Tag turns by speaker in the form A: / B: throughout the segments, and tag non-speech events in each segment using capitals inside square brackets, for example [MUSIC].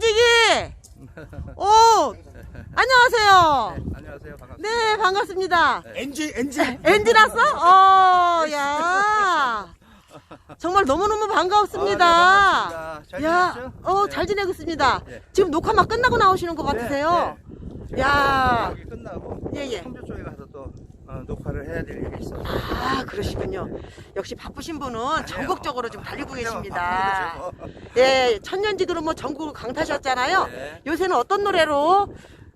A: 천년지기. 오, 안녕하세요.
B: 네, 안녕하세요. 반갑습니다.
A: 네, 반갑습니다.
C: 엔지 엔지
A: 엔지 났어? 어, 야. 정말 너무너무 반갑습니다.
B: 아, 네, 반갑습니다. 잘
A: 야,
B: 지냈죠?
A: 어,
B: 네.
A: 잘 지내고 있습니다.
B: 네.
A: 지금 녹화 막 끝나고 나오시는 것 같으세요?
B: 네, 네.
A: 야.
B: 여기 끝나고
A: 예, 예.
B: 또 어, 녹화를 해야 될 일이 있어서.
A: 아, 그러시군요. 역시 바쁘신 분은 전국적으로 좀 달리고 계십니다. 예, 천년지기로 뭐 전국을 강타셨잖아요.
B: 네.
A: 요새는 어떤 노래로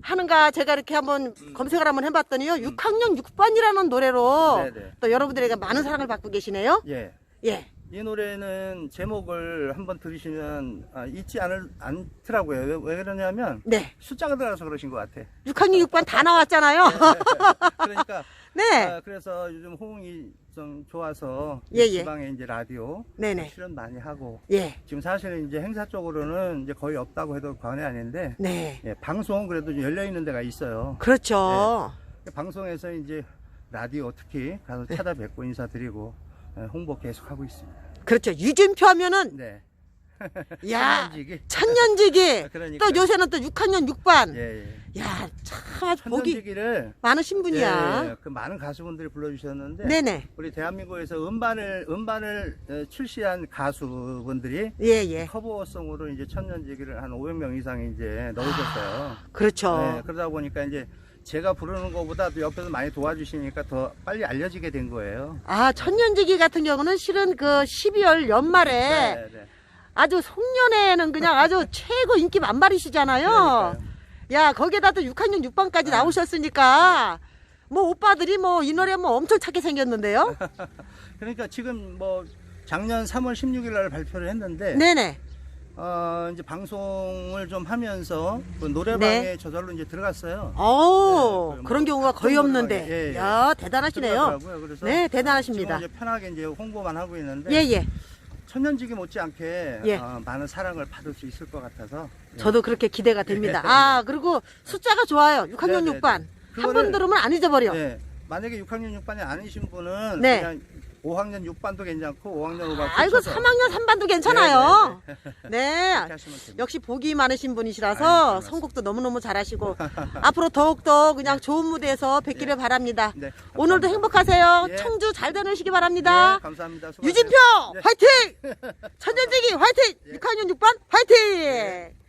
A: 하는가 제가 이렇게 한번 검색을 한번 해봤더니요. 6학년 6반이라는 노래로
B: 네, 네.
A: 또 여러분들에게 많은 사랑을 받고 계시네요.
B: 예.
A: 예.
B: 이 노래는 제목을 한번 들으시면 아, 잊지 않을, 않더라고요. 왜, 왜 그러냐면
A: 네.
B: 숫자가 들어가서 그러신 것 같아.
A: 6학년 6반 다 나왔잖아요.
B: 그러니까 [LAUGHS]
A: 네.
B: 아, 그래서 요즘 호응이 좀 좋아서
A: 예, 예.
B: 지방에 이제 라디오
A: 네네.
B: 출연 많이 하고
A: 예.
B: 지금 사실은 이제 행사 쪽으로는 이제 거의 없다고 해도 과언이 아닌데
A: 네.
B: 예, 방송은 그래도 좀 열려 있는 데가 있어요.
A: 그렇죠.
B: 방송에서 이제 라디오 특히 가서
A: 네.
B: 찾아뵙고 인사드리고 예, 홍보 계속 하고 있습니다.
A: 그렇죠. 유진표 하면은
B: 네.
A: 야
B: 천년지기.
A: 천년지기.
B: 그러니까.
A: 또 요새는 또 6학년 6반.
B: 예, 예.
A: 야, 참 보기
B: 천년지기를
A: 많으신 분이야.
B: 예, 예, 그 많은 가수분들이 불러주셨는데
A: 네네.
B: 우리 대한민국에서 음반을 음반을 어, 출시한 가수분들이
A: 예, 예.
B: 커버송으로 이제 천년지기를 한 500명 이상이 이제 넣으셨어요.
A: 그렇죠.
B: 네, 그러다 보니까 이제 제가 부르는 것보다 또 옆에서 많이 도와주시니까 더 빨리 알려지게 된 거예요.
A: 아, 천년지기 같은 경우는 실은 그 12월 연말에
B: 네, 네.
A: 아주 송년회는 그냥 아주 [LAUGHS] 최고 인기 만발이시잖아요.
B: 그러니까요.
A: 야, 거기에다 또 6학년 6반까지
B: 네.
A: 나오셨으니까 뭐 오빠들이 뭐 이 노래 뭐 엄청 찾게 생겼는데요. [LAUGHS]
B: 그러니까 지금 뭐 작년 3월 16일 날 발표를 했는데
A: 네네.
B: 어, 이제 방송을 좀 하면서 그 노래방에
A: 네.
B: 저절로 이제 들어갔어요.
A: 오,
B: 네, 그
A: 그런
B: 뭐
A: 경우가 거의 없는데.
B: 예, 예.
A: 야, 대단하시네요.
B: 들어가더라고요. 그래서
A: 네, 대단하십니다.
B: 지금 이제 편하게 이제 홍보만 하고 있는데
A: 예, 예.
B: 천년지기 못지않게
A: 예.
B: 어, 많은 사랑을 받을 수 있을 것 같아서 예.
A: 저도 그렇게 기대가 됩니다. [LAUGHS] 아, 그리고 숫자가 좋아요. 6학년
B: 네, 네,
A: 6반.
B: 네.
A: 한번 들으면 안 잊어버려.
B: 네, 만약에 6학년 6반이 아니신 분은
A: 네.
B: 그냥 5학년 6반도 괜찮고 5학년 5반
A: 아이고, 3학년 3반도 괜찮아요. 네.
B: 하시면 됩니다.
A: 역시 복이 많으신 분이시라서
B: 아유.
A: 선곡도 너무너무 잘하시고 [LAUGHS] 앞으로 더욱더 그냥 좋은 무대에서 뵙기를 바랍니다.
B: 네,
A: 오늘도. 행복하세요.
B: 예.
A: 청주 잘 다니시기 바랍니다.
B: 네, 감사합니다. 수고하세요.
A: 유진표
B: 네.
A: 화이팅! 천년지기 [LAUGHS] 화이팅!
B: 예.
A: 6학년 6반 화이팅!